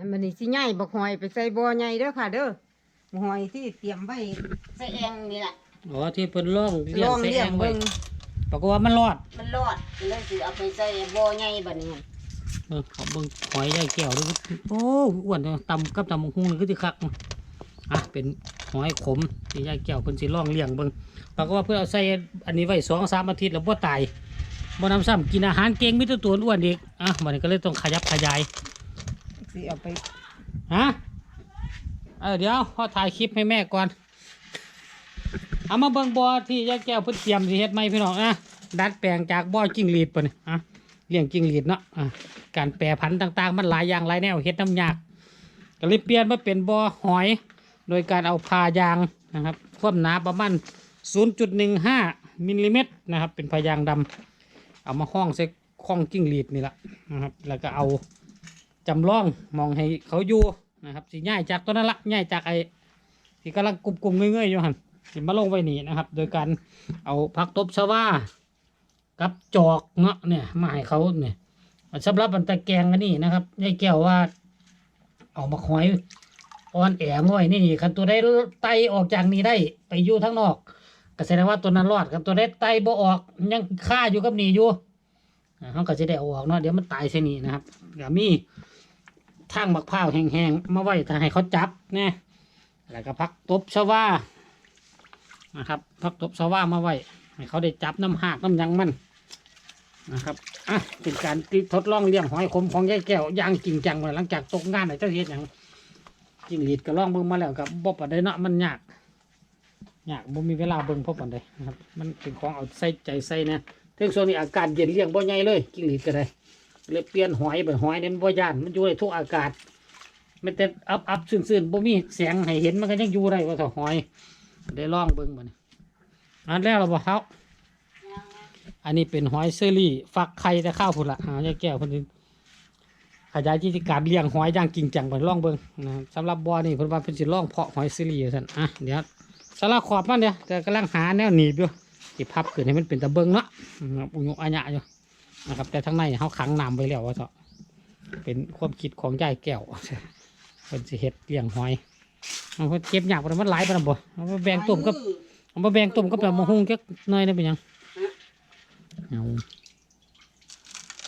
อันมันนี่สิใหญ่บักหอยไปใส่บ่อใหญ่เด้อค่ะ เด้อบักหอยที่เตรียมไว้ใส่แองนี่ล่ะอ๋อที่เพิ่นล่องเลี้ยลงองใส่เลี้แอยงงไว้เบิ่งปรากฏว่ามันรอดมันรอดแล้วสิเอาไปใส่บ่อใหญ่บัดนี้เบิ่งเขาเบิ่งหอยได้แก้วด้วยโอ้อ้วนจังตำกับตำบักหุ่งนี่คือสิคักอะเป็นหอยขมที่ยายแก้วเพิ่นสิล่องเลี้ยงเบิ่งปรากฏว่าเพิ่นเอาใส่อันนี้ไว้สองสามอาทิตย์แล้วบ่ตายบ่นำซ้ำกินอาหารเก่งมีแต่ตัวอ้วนอีกอะบัดนี้ก็เลยต้องขยับขยาย สิเอาไปฮะเออเดี๋ยวพ่อถ่ายคลิปให้แม่ก่อน เอามาเบิ่งบ่อที่ยายแก้วเพิ่นเตรียมสิเฮ็ดไหมพี่น้องนะดัดแปลงจากบ่อจิ้งหรีดปะนี่อะเลี้ยงจิ้งหรีดเนาะอะการแปรพันธุ์ต่าง ๆ มันหลายอย่างหลายแนวเฮ็ดน้ำยากก็เลยเปลี่ยนมาเป็นบ่อหอย โดยการเอาพายางนะครับความหนาประมาณ0.15มิลลิเมตรนะครับ เป็นพายางดำเอามาห้องใส่ข้องจิ้งหรีดนี่แหละนะครับ แล้วก็เอา จำลองมองให้เขาอยู่นะครับสิง่ายจากตัวนั้นละง่ายจากไอ้ที่กำลังกลุ่มๆเงยๆอยู่หันสิมาลงไว้นี่นะครับ โดยการเอาผักตบชว่ากับจอกเนาะเนี่ยมาให้เขาเนี่ยสำหรับอันตะแกงอันนี้นะครับยายแก้วว่า เอามาคอยอ่อนแอมไว้นี่คันตัวได้ไตออกจากนี้ได้ไปอยู่ทั้งนอกก็แสดงว่าตัวนั้นรอดคันตัวได้ไตบ่ออกยังฆ่าอยู่กับนี่อยู่อ่าเขาก็จะได้ออกเนาะเดี๋ยวมันตายเสียนี่นะครับเดี๋ยวมี ทางมะพร้าวแห้งๆมาไว้ถ้าให้เขาจับเนี่ยแล้วก็พักตบชว่านะครับพักตบชว่ามาไว้ให้เขาได้จับน้ำหากน้ำยังมันนะครับอะเป็นการทดลองเลี้ยงหอยขมของยายแก้วอย่างจริงจังเลยหลังจากตกงานไหนเจ้าเฮ็ดอย่างจริงหรีดก็ลองเบิ่งมาแล้วกับบ่ปานใดเนาะมันยากยากบ่มีเวลาเบิ่งพอปานใดนะครับ มันเป็นของเอาใส่ใจใส่นะถึงช่วงนี้อากาศเย็นเลี้ยงบ่ใหญ่เลยจิงหรีดก็ได้ เลยเปลี่ยนหอยไปหอยเนี่ยมันบ่ย่านมันอยู่ในทุกอากาศไม่แต่อับอับซื่นซื่นๆบ่มีแสงให้เห็นมันก็ยังอยู่ได้ว่าถ้าหอยได้ลองเบิ่งบ่นี่อันแรกเราบ่ครับอันนี้เป็นหอยเซอรี่ฟักไข่แต่ข้าวพุ่นละหายาแก้วเพิ่นสิขยายกิจการเลี้ยงหอยอย่างจริงจังไปลองเบิ่งนะครับสำหรับบ่อนี่เพิ่นว่าเพิ่นสิลองเพาะหอยเซอรี่ว่าซั่นอะเดี๋ยวสารบขอบมันเดี๋ยวแต่กำลังหาแนวหนีบอยู่สิพับขึ้นให้มันเป็นตะเบิงเนาะนะครับอุยุอัญญะอยู่ นะครับ แต่ทั้งในเขาขังน้ำไว้แล้วว่าเถอะเป็นความคิดของยายแก้วเป็นสิเฮ็ดเลี้ยงหอยเอาเพิ่นเก็บยากบ่ได้มันหลายปานนั้นบ่เอามาแบ่งต้มกับเอามาแบ่งต้มกับแบบมะฮุ่งจักหน่อยได้เป็นหยังเอา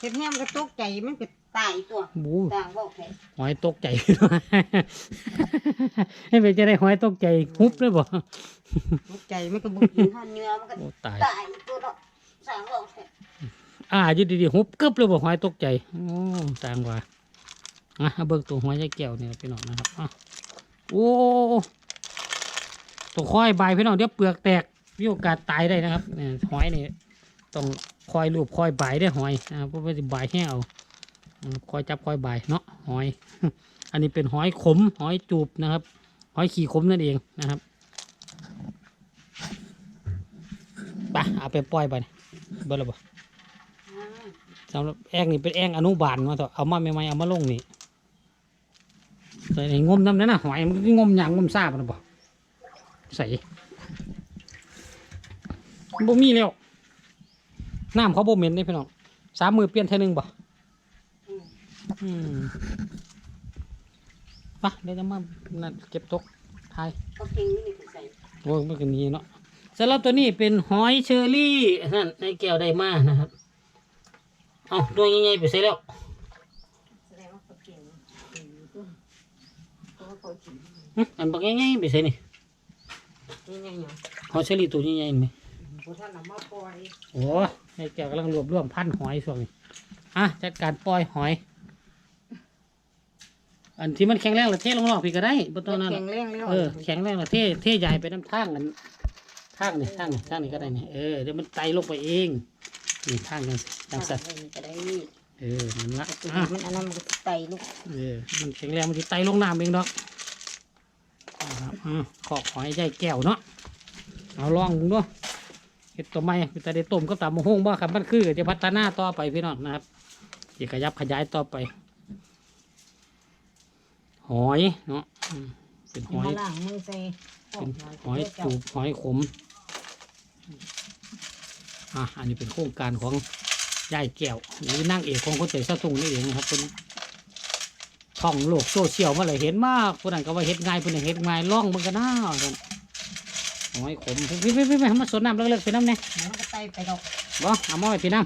เฮ็ดแฮมก็ตกใจมันก็ตายตัวบูต่างบ่แค่หอยตกใจให้ไปจะได้หอยตกใจฮุบเลยบ่ตกใจมันก็บ่กินทานเนื้อมันก็โอ้ตายตายตัวเนาะสร้างบ่แค่ อ่าอยู่ดีๆฮุบกึบเลยบ่หอยตกใจโอ้ต่างว่าอะเบิ่งตัวหอยยายแก้วนี่ล่ะพี่น้องนะครับอะโอ้ต้องคอยใบพี่น้องเดี๋ยวเปลือกแตกมีโอกาสตายได้นะครับเนี่ยหอยนี่ต้องคอยรูปคอยใบได้หอยนะครับเพราะว่าสิบแห้งเอาคอยจับคอยใบเนาะหอย อันนี้เป็นหอยขมหอยจูบนะครับ หอยขี่ขมนั่นเองนะครับไปเอาไปปล่อยไปเบอร์ละบ่ สำหรับแองนี่เป็นแองอนุบาลมาเถอะเอามาใหม่ๆเอามาลงนี่ใส่ในงมน้ำนั่นน่ะหอยมันก็งมหยางงมซาบนะบ่ใส่บ่มีแล้วน้ำเขาบ่เหม็นนี่พี่น้องสามมือเปลี่ยนเท่านึงบ่อืมไปเดี๋ยวจะมานั่นเก็บตกทายเขาเก่งนี่ก็ใส่โอ้ยมันก็มีเนาะสำหรับตัวนี้เป็นหอยเชอรี่นั่นในแก้วได้มานะครับ เอาตัวใหญ่ๆไปใส่แล้วแสดงว่าเขาเก่งเก่งอยู่ตัวเพราะว่าเขากินหึอันบักใหญ่ๆไปใส่นี่นี่ยังหยังหอยเชอรี่ตัวใหญ่ๆนี่ไหมบ่ทันเอามาปล่อยโอ้ในแก้วกำลังรวบรวมพันธุ์หอยช่วงนี้อะจัดการปล่อยหอย อันที่มันแข็งแรงเราเทลงนอกพี่ก็ได้บนตัวนั้นแข็งแรงแล้วเออแข็งแรงเราเทเทใหญ่ไปน้ำทางกันทางนี่ทางนี่ทางนี่ก็ได้นี่เออเดี๋ยวมันไตลงไปเอง นี่ทางกันจังสัตว์ก็ได้เออนั่นละตัวอะมันอันนั้นมันก็ไตลูกเออมันแข็งแรงมันจะไตลงน้ำเองดอกนะครับอ่าขอกหอยใจแก้วเนาะเอาลองดูเนาะเห็ดตัวไม้เป็นตาได้ต้มก็ตามมะฮงบ่ครับมันคือก็จะพัฒนาต่อไปพี่น้องนะครับจะขยับขยายต่อไป หอยเนาะอืมเป็นหอยมาล้างมือใส่เป็นหอยจูบหอยขม อะอันนี้เป็นโครงการของยายแก้วหรือนั่งเอกของคนใจสะทุงนี่เองนะครับเป็นช่องโลกโซเชียลมาเลยเห็นมากคนนั้นก็ว่าเฮ็ดง่ายคนนี้เฮ็ดง่ายล่องมันก็น่าซั่นโอ้ยขมพี่พี่พี่พี่มาสดน้ำเลิกๆไปน้ำเนี่ยมันก็ไตไปดอกบ่เอามาไว้พี่น้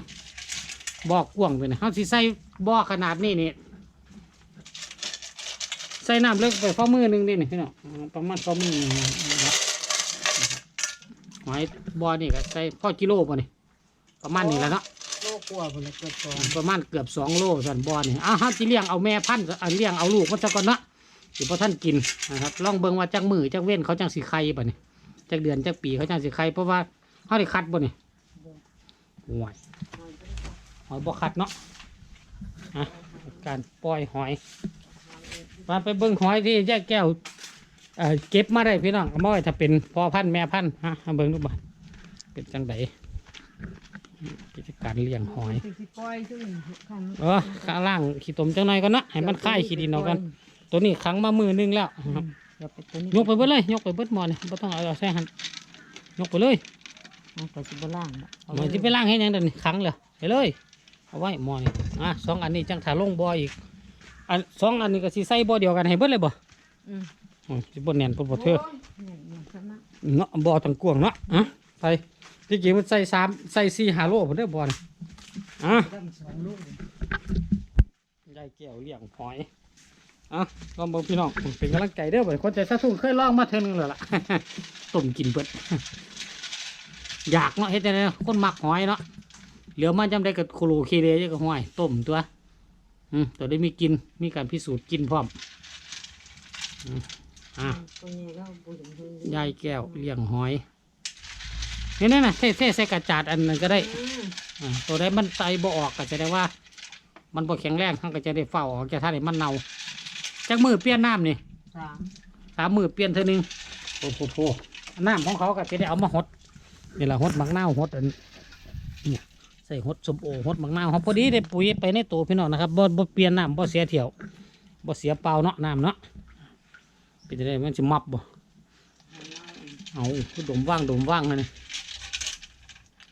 ำบอกกวางไปนะเขาสิใส่บ่อขนาดนี้นี่ใส่น้ำเลิกไปข้อมือหนึงนี่นี่พี่น้องประมาณข้อมือหอยบ่อนี่ก็ใส่พ่อกิโลป่ะนี่ ประมาณนี้แหล้วเนาะโลกลัวพุ่นละเกิดก่อนประมาณเกือบสองโลสันบ่อนี่อ้าวเขาสิเลี้ยงเอาแม่พันธุ์อันเลี้ยงเอาลูกมันซะก่อนเนาะสิพอท่านกินนะครับลองเบิ่งว่าจักมือจักเว้นเขาจังสิไข่ป่ะนี่จักเดือนจักปีเขาจังสิไข่เพราะว่าเขาได้คัดบ่นี่ห่วยหอยบกขัดเนาะอะการปล่อยหอยมาไปเบิ้งหอยที่แยกแก้วเอ่อเก็บมาได้พี่น้องเอามาไว้ถ้าเป็นพ่อพันธุ์แม่พันธุ์ฮะเอาเบิ้งดูบ้านเป็นจังได กิจการเลี้ยงหอยสิสิปล่อยซึ่งคันเออข้างล่างขี้ตมจังหน่อยก่อนเนาะให้มันคายขี้ดินเอากันตัวนี้ขังมามือหนึงแล้วครับเดี๋ยวไปตัวนี้ยกไปเบิดเลย ยกไปเบิดหมอนี่ไม่ต้องเอาเอาใส่หันยกไปเลยมันก็สิบ่ล่างละหมอที่ไปล่างให้ยังเดินขังเลยไปเลยเอาไว้หมอนี่อะสองอันนี้จังถ่าลงบ่ออีกอันสองอันนี้ก็สิใส่บ่อเดียวกันให้เบิดเลยบ่อืมอืมสิบ่แน่นบ่บ่เธอโยเนี่ยเนี่ยซะนะเนาะบ่อตังกวางเนาะอะใส่ ที่จริงมันใส่สามใส่สี่ห้าโลพุ่นเด้อบ่อนี่อะเริ่มสองลูกยายแก้วเลี้ยงหอยอะลองเบิ่งพี่น้องเป็นกำลังใจเด้อบ่คนใจซะทุ่งเคยลองมาเทื่อนึงแล้วล่ะต้มกินเบิดอยากเนาะเฮ็ดจังได๋คนมักหอยเนาะเหลือมาจำได้กับโคโลเคเลอยู่กับหอยต้มตัวอืมตัวได้มีกินมีการพิสูจน์กินพร้อมอืมอะตัวนี้เราบ่ถึงถึงยายแก้วเลี้ยงหอย นี่นี่นะเทเทใส่กระจาดอันนั้นก็ได้อืมอ่าตัวใดมันไตบ่ออกก็จะได้ว่า มันบ่แข็งแรงทั้งก็จะได้เฝ้าออกจะท่าได้มันเน่าจักมือเปลี่ยนน้ำนี่สามสามมือเปลี่ยนเท่านึงโอ้โหน้ำของเขาก็จะได้เอามาหดนี่แหละหดมักนาวหดอันนี่ใส่หดสมโอหดมักนาวเขาพอดีได้ปุ๋ยไปในตัวพี่น้องนะครับบ่บ่เปลี่ยนน้ำบ่เสียเที่ยวบ่เสียเปล่าเนาะน้ำเนาะเป็นจะได้มันจะมับบ่เอาคือดมว่างดมว่างเลยนี่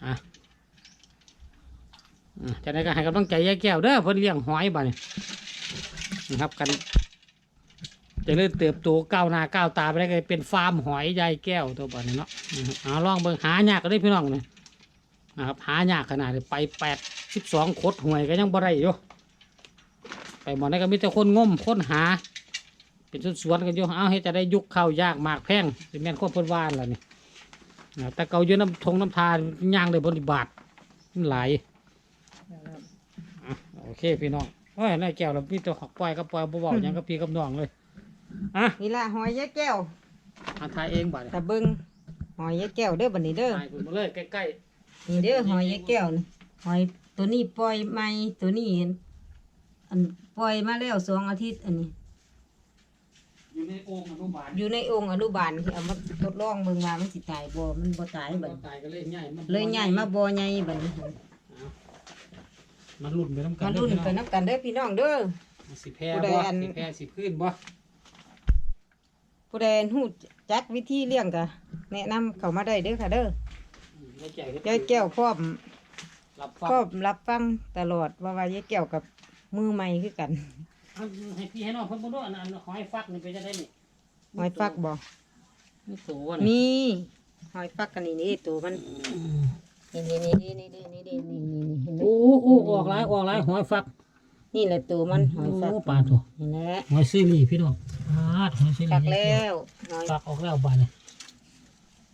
อะ อะจากนั้นก็ให้กำลังใจยายแก้วเด้อเพิ่นเลี้ยงหอยบ่เนี่ยนะครับกันจะเริ่มเติบโตก้าวหน้าก้าวตาไปได้ก็เป็นฟาร์มหอยยายแก้วตัวบ่เนี่ยเนาะเอาลองเบิ่งหายากก็ได้พี่น้องเนี่ยนะครับหายากขนาดไปแปดสิบสองขดหวยก็ยังบ่ได้อยู่ไปหมดนั้นก็มีแต่คนงมคนหา เป็นสวนๆกันอยู่เอาให้จะได้ยุกเข้าวยากหมากแพงสิแม่นควบพิ่นว่านล่ะนี่แต่เกาอยู่น้ำทงน้ำทานย่างเลยบริบาทมันหลาย โอเคพี่น้องโอ้ยนายแก้วเราพี่ตัวหักปล่อยก็ปล่อยบ่เบาหยังกับพี่กับน้องเลยอะนี่ละหอยยายแก้วมาทายเองบ่เนี่ยตะเบิงหอยยายแก้วเด้อบัดนี้เด้อทายคุณมาเลยใกล้นี่เด้อหอยยายแก้วนี่หอยตัวนี้ปล่อยใหม่ตัวนี้อันปล่อยมาแล้วสองอาทิตย์อันนี้ๆอยู่ในโอ่งอนุบาลอยู่ในองค์อนุบาลที่เอามาทดลองเบิ่งว่ามันสิตายบ่มันบ่ตายบัดนี้ตายก็เลยใหญ่มันเลยใหญ่มาบ่ใหญ่บัดนี้ มันรุ่นไปน้ำกัมานรุ่นไปเด้อนํกันเด้อพี่น้องเด้อพี่น้องสิแพ้ผู้ใดบ่อันสิแพ้สิพื้นบ่ผู้ใดฮู้จักวิธีเลี้ยงก็แนะนำเข้ามาได้เด้อค่ะเด้อยายแก้วเฮ็ดยายแก้วพร้อมรับฟังพร้อมรับฟังตลอดว่าว่ายายแก้วกับมือใหม่คือกันเอาให้พี่ให้น้องเพิ่นบ่รู้อันนั้นหอยฟักนี่เป็นจังไดนี่หอยฟักบ่มีตัวบ่มีนี่หอยฟักกันนี่นี่ตัวมัน นี่นี่นี่นี่นี่นี่นี่นี่นี่นี่เห็นไหมโอ้โอ้ออกหลายออกหลายหอยฟัก นี่แหละตัวมันหอยฟักโอ้ปลาตัวนี่แหละหอยซีรีพี่น้องปลาหอยซีรีฟักแล้วฟักออกแล้วบานนี่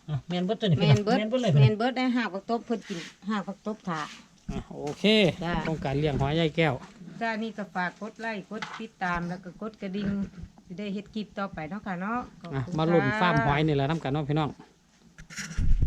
อะแมนเบิดตัวนี้แมนเบิดแมนเบิดเลยแมนเบิดได้ห้าผักตบเพิ่นกินห้าผักตบถาอะโอเค ต้องการเลี้ยงหอยใหญ่แก้วจ้านี่ก็ฝากกดไลค์กดติดตามแล้วก็กดกระดิ่งสิได้เฮ็ดคลิปต่อไปเนาะค่ะเนาะขอมาลุ่นฟาร์มหอยนี่แหละน้ำกันเนาะพี่น้อง